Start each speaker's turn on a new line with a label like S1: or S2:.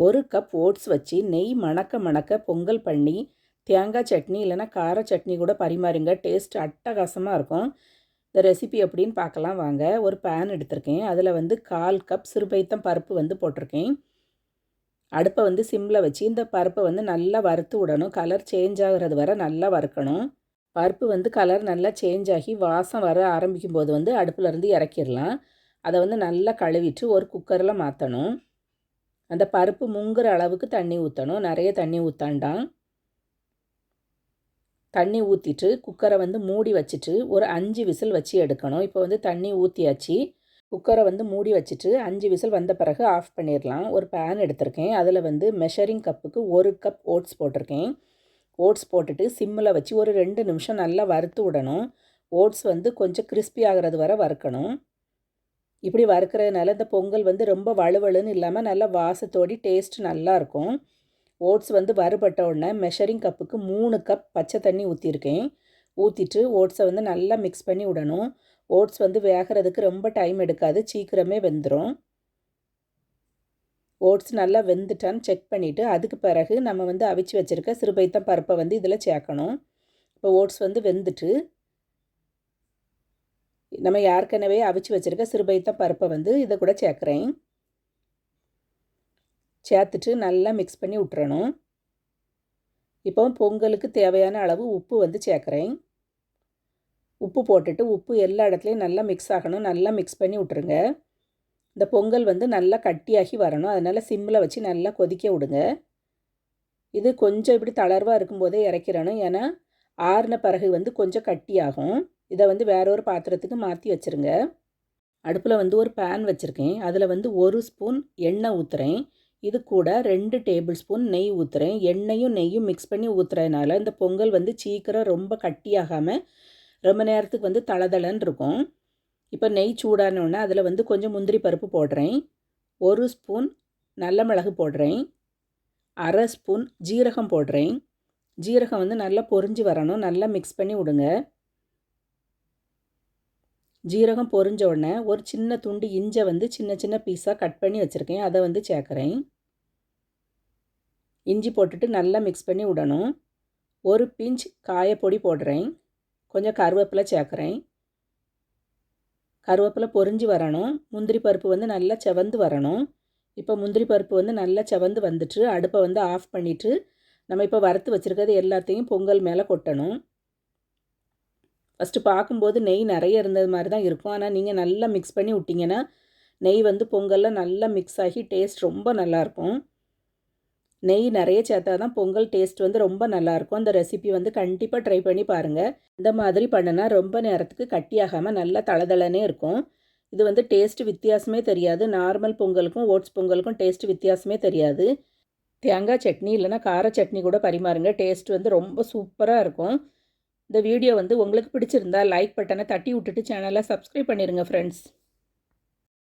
S1: ஒரு cup oats வச்சு நெய் மணக்க மணக்க பொங்கல் பண்ணி தேங்காய் சட்னி இல்லைன்னா கார சட்னி கூட பரிமாறுங்க. டேஸ்ட் அட்டகாசமாக இருக்கும். இந்த ரெசிபி எப்படின்னு பார்க்கலாம் வாங்க. ஒரு பேன் எடுத்திருக்கேன். அதில் வந்து கால் கப் சிறுபைத்தம் பருப்பு வந்து போட்டிருக்கேன். அடுப்பை வந்து சிம்மில் வச்சு இந்த பருப்பை வந்து நல்லா வறுத்து விடணும். கலர் சேஞ்ச் ஆகிறது வரை நல்லா வறுக்கணும். பருப்பு வந்து கலர் நல்லா சேஞ்ச் ஆகி வாசம் வர ஆரம்பிக்கும் போது வந்து அடுப்புலேருந்து இறக்கிடலாம். அதை வந்து நல்லா கழுவிட்டு ஒரு குக்கரில் மாற்றணும் அந்த பருப்பு முங்குற அளவுக்கு தண்ணி ஊற்றணும் நிறைய தண்ணி ஊற்றாண்டாம் தண்ணி ஊற்றிட்டு குக்கரை வந்து மூடி வச்சுட்டு ஒரு அஞ்சு விசில் வச்சு எடுக்கணும். இப்போ வந்து தண்ணி ஊற்றியாச்சு குக்கரை வந்து மூடி வச்சுட்டு அஞ்சு விசில் வந்த பிறகு ஆஃப் பண்ணிடலாம். ஒரு பேன் எடுத்திருக்கேன். அதில் வந்து மெஷரிங் கப்புக்கு ஒரு கப் ஓட்ஸ் போட்டிருக்கேன். ஓட்ஸ் போட்டுட்டு சிம்மில் வச்சு ஒரு ரெண்டு நிமிஷம் நல்லா வறுத்து விடணும். ஓட்ஸ் வந்து கொஞ்சம் கிறிஸ்பி ஆகிறது வரை வறுக்கணும். இப்படி வறுக்கிறதுனால இந்த பொங்கல் வந்து ரொம்ப வலுவலுன்னு இல்லாமல் நல்லா வாசத்தோடி டேஸ்ட் நல்லாயிருக்கும் ஓட்ஸ் வந்து வறுபட்ட உடனே மெஷரிங் கப்புக்கு மூணு கப் பச்சை தண்ணி ஊற்றிருக்கேன் ஊற்றிட்டு ஓட்ஸை வந்து நல்லா மிக்ஸ் பண்ணி விடணும். ஓட்ஸ் வந்து வேகிறதுக்கு ரொம்ப டைம் எடுக்காது சீக்கிரமே வெந்துடும் ஓட்ஸ் நல்லா வெந்துட்டான்னு செக் பண்ணிவிட்டு அதுக்கு பிறகு நம்ம வந்து அவிச்சு வச்சுருக்க சிறுபைத்தம் பருப்பை வந்து இதில் சேர்க்கணும். இப்போ ஓட்ஸ் வந்து வெந்துட்டு நம்ம ஏற்கனவே அவிச்சு வச்சுருக்க சிறுபைத்த பருப்பை வந்து இதை கூட சேர்க்குறேன். சேர்த்துட்டு நல்லா மிக்ஸ் பண்ணி விட்டுறணும். இப்போ பொங்கலுக்கு தேவையான அளவு உப்பு வந்து சேர்க்குறேன். உப்பு போட்டுட்டு உப்பு எல்லா இடத்துலையும் நல்லா மிக்ஸ் ஆகணும். நல்லா மிக்ஸ் பண்ணி விட்ருங்க இந்த பொங்கல் வந்து நல்லா கட்டியாகி வரணும். அதனால் சிம்மில் வச்சு நல்லா கொதிக்க விடுங்க. இது கொஞ்சம் இப்படி தளர்வாக இருக்கும்போதே இறக்கிறணும். ஏன்னா ஆறின பிறகு வந்து கொஞ்சம் கட்டியாகும். இதை வந்து வேற ஒரு பாத்திரத்துக்கு மாற்றி வச்சுருங்க. அடுப்பில் வந்து ஒரு பேன் வச்சுருக்கேன். அதில் வந்து ஒரு ஸ்பூன் எண்ணெய் ஊற்றுறேன் இது கூட ரெண்டு டேபிள் ஸ்பூன் நெய் ஊற்றுறேன் எண்ணெயும் நெய்யும் மிக்ஸ் பண்ணி ஊற்றுறதுனால இந்த பொங்கல் வந்து சீக்கிரம் ரொம்ப கட்டியாகாமல் ரொம்ப நேரத்துக்கு வந்து தளதளன்னு இருக்கும். இப்போ நெய் சூடானோடனே அதில் வந்து கொஞ்சம் முந்திரி பருப்பு போடுறேன். ஒரு ஸ்பூன் நல்ல மிளகு போடுறேன். அரை ஸ்பூன் ஜீரகம் போடுறேன். ஜீரகம் வந்து நல்லா பொரிஞ்சு வரணும். நல்லா மிக்ஸ் பண்ணி விடுங்க. ஜீரகம் பொரிஞ்ச உடனே ஒரு சின்ன துண்டு இஞ்சை வந்து சின்ன சின்ன பீஸாக கட் பண்ணி வச்சுருக்கேன். அதை வந்து சேர்க்குறேன். இஞ்சி போட்டுட்டு நல்லா மிக்ஸ் பண்ணி விடணும். ஒரு பிஞ்ச் காயப்பொடி போடுறேன். கொஞ்சம் கருவேப்பிலை சேர்க்குறேன். கருவேப்பிலை பொரிஞ்சு வரணும். முந்திரி பருப்பு வந்து நல்லா செவந்து வரணும். இப்போ முந்திரி பருப்பு வந்து நல்லா செவந்து வந்துட்டு அடுப்பை வந்து ஆஃப் பண்ணிவிட்டு நம்ம இப்போ வறுத்து வச்சுருக்கிறது எல்லாத்தையும் பொங்கல் மேலே கொட்டணும். ஃபஸ்ட்டு பார்க்கும்போது நெய் நிறைய இருந்தது மாதிரி தான் இருக்கும். ஆனால் நீங்கள் நல்லா மிக்ஸ் பண்ணி விட்டிங்கன்னா நெய் வந்து பொங்கலில் நல்லா மிக்ஸ் ஆகி டேஸ்ட் ரொம்ப நல்லாயிருக்கும் நெய் நிறைய சேர்த்தா தான் பொங்கல் டேஸ்ட் வந்து ரொம்ப நல்லாயிருக்கும் அந்த ரெசிபி வந்து கண்டிப்பாக ட்ரை பண்ணி பாருங்கள் இந்த மாதிரி பண்ணினா ரொம்ப நேரத்துக்கு கட்டியாகாமல் நல்லா தளதளனே இருக்கும். இது வந்து டேஸ்ட்டு வித்தியாசமே தெரியாது. நார்மல் பொங்கலுக்கும் ஓட்ஸ் பொங்கலுக்கும் டேஸ்ட் வித்தியாசமே தெரியாது. தேங்காய் சட்னி இல்லைனா கார சட்னி கூட பரிமாறுங்க. டேஸ்ட் வந்து ரொம்ப சூப்பராக இருக்கும். இந்த வீடியோ வந்து உங்களுக்கு பிடிச்சிருந்தா லைக் பட்டனை தட்டி விட்டுட்டு சேனலை சப்ஸ்கிரைப் பண்ணிடுங்க ஃப்ரெண்ட்ஸ்